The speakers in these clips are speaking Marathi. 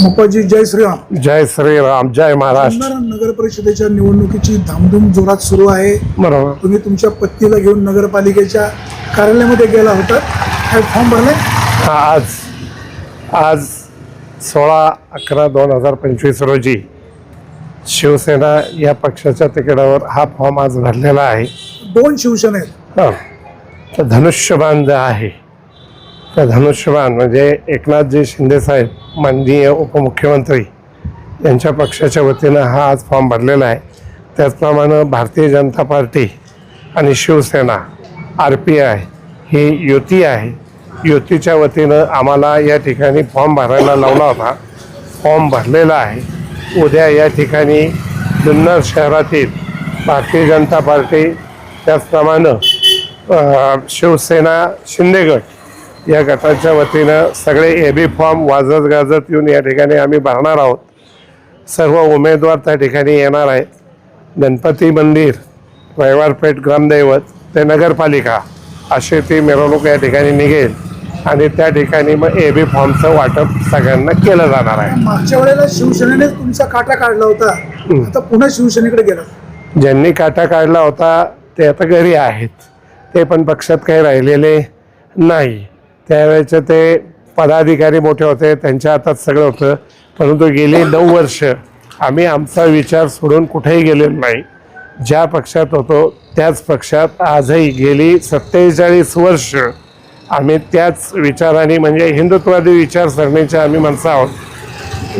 मोपाजी जय श्रीराम. जय श्रीराम जय महाराष्ट्र. नगर परिषदेच्या निवडणुकीची धामधूम जोरात सुरू आहे. बरोबर. तुम्ही तुमच्या पत्नीला घेऊन नगरपालिकेच्या कार्यालयामध्ये गेला होता. काय फॉर्म भरलाय आज आज सोळा अकरा दोन हजार पंचवीस रोजी शिवसेना या पक्षाच्या तिकिटावर हा फॉर्म आज भरलेला आहे. दोन शिवसेना आहेत. हं. तर धनुष्यबाण जे आहे धनुष्यबाण म्हणजे एकनाथजी शिंदेसाहेब माननीय उपमुख्यमंत्री यांच्या पक्षाच्या वतीनं हा आज फॉर्म भरलेला आहे. त्याचप्रमाणे भारतीय जनता पार्टी आणि शिवसेना आर पी आय ही युती आहे. युतीच्या वतीनं आम्हाला या ठिकाणी फॉर्म भरायला लावला होता. फॉर्म भरलेला आहे. उद्या या ठिकाणी जुन्नर शहरातील भारतीय जनता पार्टी त्याचप्रमाणे शिवसेना शिंदेगड या गटाच्या वतीनं सगळे ए बी फॉर्म वाजत गाजत येऊन या ठिकाणी आम्ही भरणार आहोत. सर्व उमेदवार त्या ठिकाणी येणार आहेत. गणपती मंदिर रविवारपेठ ग्रामदैवत ते नगरपालिका अशी ती मिरवणूक या ठिकाणी निघेल आणि त्या ठिकाणी मग ए बी फॉर्मचं वाटप सगळ्यांना केलं जाणार आहे. मागच्या वेळेला शिवसेनेने तुमचा काटा काढला होता. आता पुन्हा शिवसेनेकडे गेला. ज्यांनी काटा काढला होता ते आता घरी आहेत. ते पण पक्षात काही राहिलेले नाही. त्यावेळेचे ते पदाधिकारी मोठे होते त्यांच्या हातात सगळं होतं. परंतु गेली नऊ वर्ष आम्ही आमचा विचार सोडून कुठेही गेलेलो नाही. ज्या पक्षात होतो त्याच पक्षात आजही गेली सत्तेचाळीस वर्ष आम्ही त्याच विचाराने म्हणजे हिंदुत्ववादी विचारसरणीच्या आम्ही माणसं आहोत.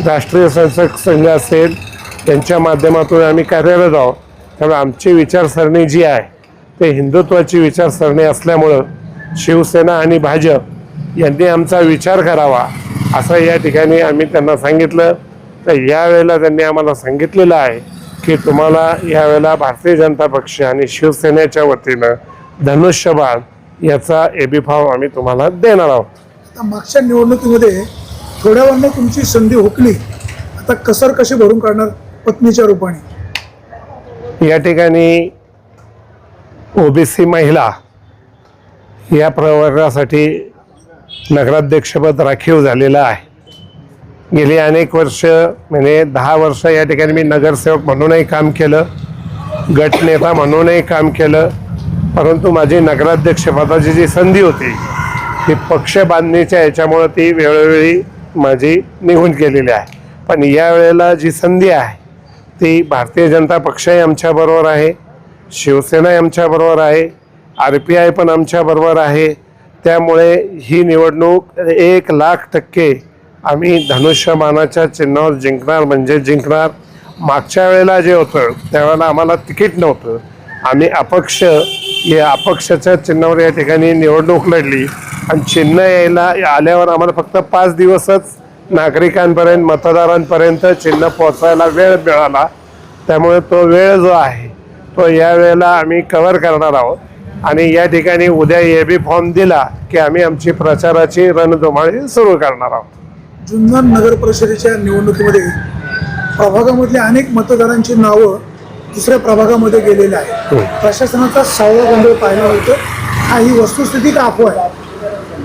राष्ट्रीय संसद संघ असेल त्यांच्या माध्यमातून आम्ही कार्यरत आहोत. त्यामुळे आमची विचारसरणी जी आहे ते हिंदुत्वाची विचारसरणी असल्यामुळं शिवसेना आणि भाजप यांनी आमचा विचार करावा. असं या ठिकाणी आम्ही त्यांना सांगितलं. तर यावेळेला त्यांनी आम्हाला सांगितलेलं आहे की तुम्हाला यावेळेला भारतीय जनता पक्ष आणि शिवसेनेच्या वतीनं धनुष्यबाण याचा एबी फॉर्म आम्ही तुम्हाला देणार आहोत. आता मागच्या निवडणुकीमध्ये थोड्या वेळानं तुमची संधी हुकली. आता कसर कशी भरून काढणार पत्नीच्या रूपाने? या ठिकाणी ओबीसी महिला या प्रवर्गासाठी नगराध्यक्षपद राखीव झालेलं आहे. गेली अनेक वर्ष म्हणजे दहा वर्ष या ठिकाणी मी नगरसेवक म्हणूनही काम केलं गटनेता म्हणूनही काम केलं परंतु माझी नगराध्यक्षपदाची जी संधी होती ती पक्ष बांधणीच्या याच्यामुळं ती वेळोवेळी माझी निघून गेलेली आहे. पण यावेळेला जी संधी आहे ती भारतीय जनता पक्षही आमच्याबरोबर आहे शिवसेनाही आमच्याबरोबर आहे आर पी आय पण आमच्याबरोबर आहे त्यामुळे ही निवडणूक एक लाख टक्के आम्ही धनुष्यमानाच्या चिन्हावर जिंकणार म्हणजे जिंकणार. मागच्या वेळेला जे होतं त्यावेळेला आम्हाला तिकीट नव्हतं. आम्ही अपक्ष या अपक्षाच्या चिन्हावर या ठिकाणी निवडणूक लढली. आणि चिन्ह यायला आल्यावर आम्हाला फक्त पाच दिवसच नागरिकांपर्यंत मतदारांपर्यंत चिन्ह पोहोचायला वेळ मिळाला. त्यामुळे तो वेळ जो आहे तो या वेळेला आम्ही कव्हर करणार आहोत. आणि या ठिकाणी उद्या ए बी फॉर्म दिला की आम्ही आमची प्रचाराची रणधुमाळी सुरू करणार आहोत. जुन्नर नगर परिषदेच्या निवडणुकीमध्ये प्रभागामधले अनेक मतदारांची नावं दुसऱ्या प्रभागामध्ये गेलेले आहे प्रशासनाचा सावळा गोंधळ पाहायला होतं हा ही वस्तुस्थिती का अफवा आहे.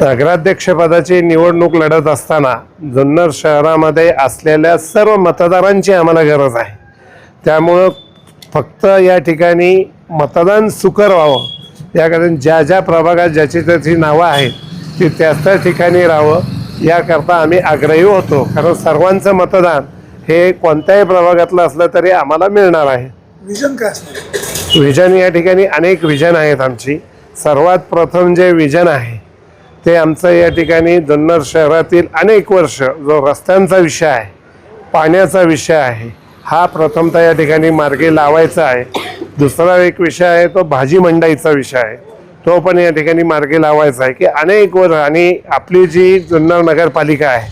नगराध्यक्षपदाची निवडणूक लढत असताना जुन्नर शहरामध्ये असलेल्या सर्व मतदारांची आम्हाला गरज आहे. त्यामुळं फक्त या ठिकाणी मतदान सुकर व्हावं. याकरता ज्या ज्या प्रभागात ज्याची त्याची नावं आहेत ती त्याच त्या ठिकाणी राहावं. याकरता आम्ही आग्रही होतो. कारण सर्वांचं मतदान हे कोणत्याही प्रभागातलं असलं तरी आम्हाला मिळणार आहे. विजन काय विजन या ठिकाणी अनेक विजन आहेत आमची. सर्वात प्रथम जे विजन आहे ते आमचं या ठिकाणी जुन्नर शहरातील अनेक वर्ष जो रस्त्यांचा विषय आहे पाण्याचा विषय आहे हा प्रथमतः या ठिकाणी मार्गी लावायचा आहे. दुसरा एक विषय आहे तो भाजी मंडईचा विषय आहे. तो पण या ठिकाणी मार्गी लावायचा आहे की अनेक वर आणि आपली जी जुन्नर नगरपालिका आहे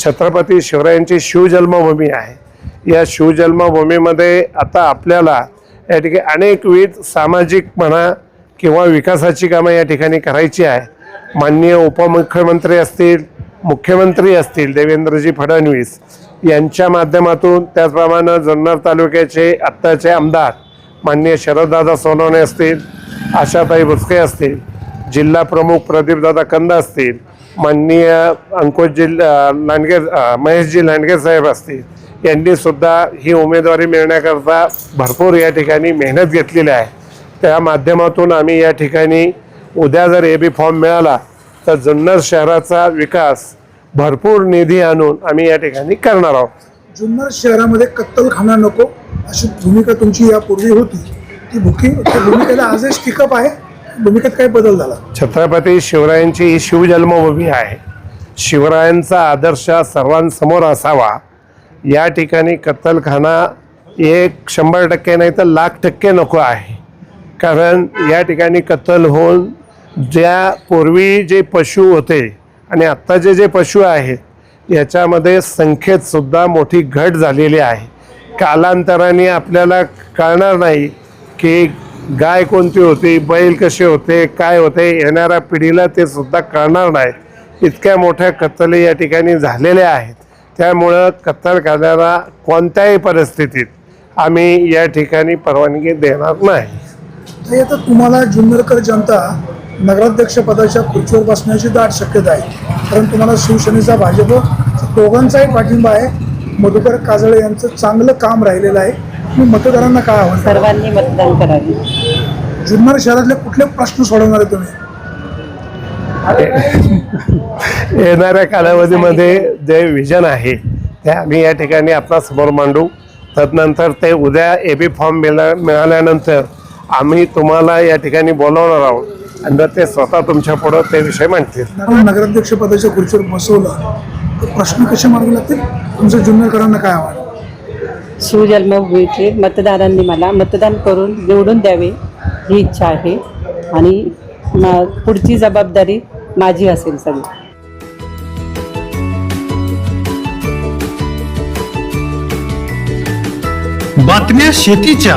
छत्रपती शिवरायांची शिवजन्मभूमी आहे. या शिवजन्मभूमीमध्ये आता आपल्याला या ठिकाणी अनेकविध सामाजिक म्हणा किंवा विकासाची कामं या ठिकाणी करायची आहे. माननीय उपमुख्यमंत्री असतील मुख्यमंत्री असतील देवेंद्रजी फडणवीस यांच्या माध्यमातून त्याचप्रमाणे जुन्नर तालुक्याचे आत्ताचे आमदार माननीय शरददादा सोनवणे असतील आशाताई बुचके असतील जिल्हा प्रमुख प्रदीपदादा कंद असतील माननीय अंकुश जिल्हा लांडगे महेशजी लांडगे साहेब असतील यांनी सुद्धा ही उमेदवारी मिळण्याकरता भरपूर या ठिकाणी मेहनत घेतलेली आहे. त्या माध्यमातून आम्ही या ठिकाणी उद्या जर ए बी फॉर्म मिळाला तर जुन्नर शहराचा विकास भरपूर निधी आणून आम्ही या ठिकाणी करणार आहोत. जुन्नर शहरामध्ये कत्तलखाना नको अशी भूमिका तुमची यापूर्वी होती. ती बुकिंग त्या भूमिकेला आजही स्टिकअप आहे. भूमिकेत काही बदल झाला. छत्रपती शिवरायांची ही शिवजन्मभूमी आहे. शिवरायांचा आदर्श सर्वांसमोर असावा. या ठिकाणी कत्तलखाना एक शंभर टक्के नाही तर लाख टक्के नको आहे. कारण या ठिकाणी कत्तल होऊन ज्या पूर्वी जे पशु होते आणि आत्ताचे जे पशु आहेत याच्यामध्ये संख्येत सुद्धा मोठी घट झालेली आहे. कालांतराने आपल्याला कळणार नाही की गाय कोणती होती बैल कसे होते काय होते येणाऱ्या पिढीला ते सुद्धा कळणार नाही. इतक्या मोठ्या कत्तली या ठिकाणी झालेल्या आहेत. त्यामुळं कत्तल करण्याला कोणत्याही परिस्थितीत आम्ही या ठिकाणी परवानगी देणार नाही. तर तुम्हाला जुन्नरकर जनता नगराध्यक्ष पदाच्या खुर्चीवर बसण्याची दाट शक्यता आहे. कारण तुम्हाला शिवसेनेचा भाजप दोघांचाही पाठिंबा आहे. मधुकर काजळे यांचं चांगलं काम राहिलेलं आहे. मी मतदारांना काय आव्हान? सर्वांनी मतदान करावे. जुन्नर शहरातले कुठले प्रश्न सोडवणार आहे तुम्ही? येणाऱ्या कालावधीमध्ये जे विजन आहे ते आम्ही या ठिकाणी आपणासमोर मांडू. तदनंतर ते उद्या ए बी फॉर्म मिळा मिळाल्यानंतर आम्ही तुम्हाला या ठिकाणी बोलवणार आहोत. आणि मग ते स्वतः तुमच्या पुढं ते विषय मांडतील. नगर- नगराध्यक्ष पदाच्या खुर्चीवर बसवलं तर प्रश्न कसे मार्गी लागतील? तुमचं जुन्नरकरांना काय आव्हान? शिवजन्मभूमीचे मतदारांनी मला मतदान करून निवडून द्यावे ही इच्छा आहे. आणि पुढची जबाबदारी माझी असेल सगळी. बातम्या शेतीच्या.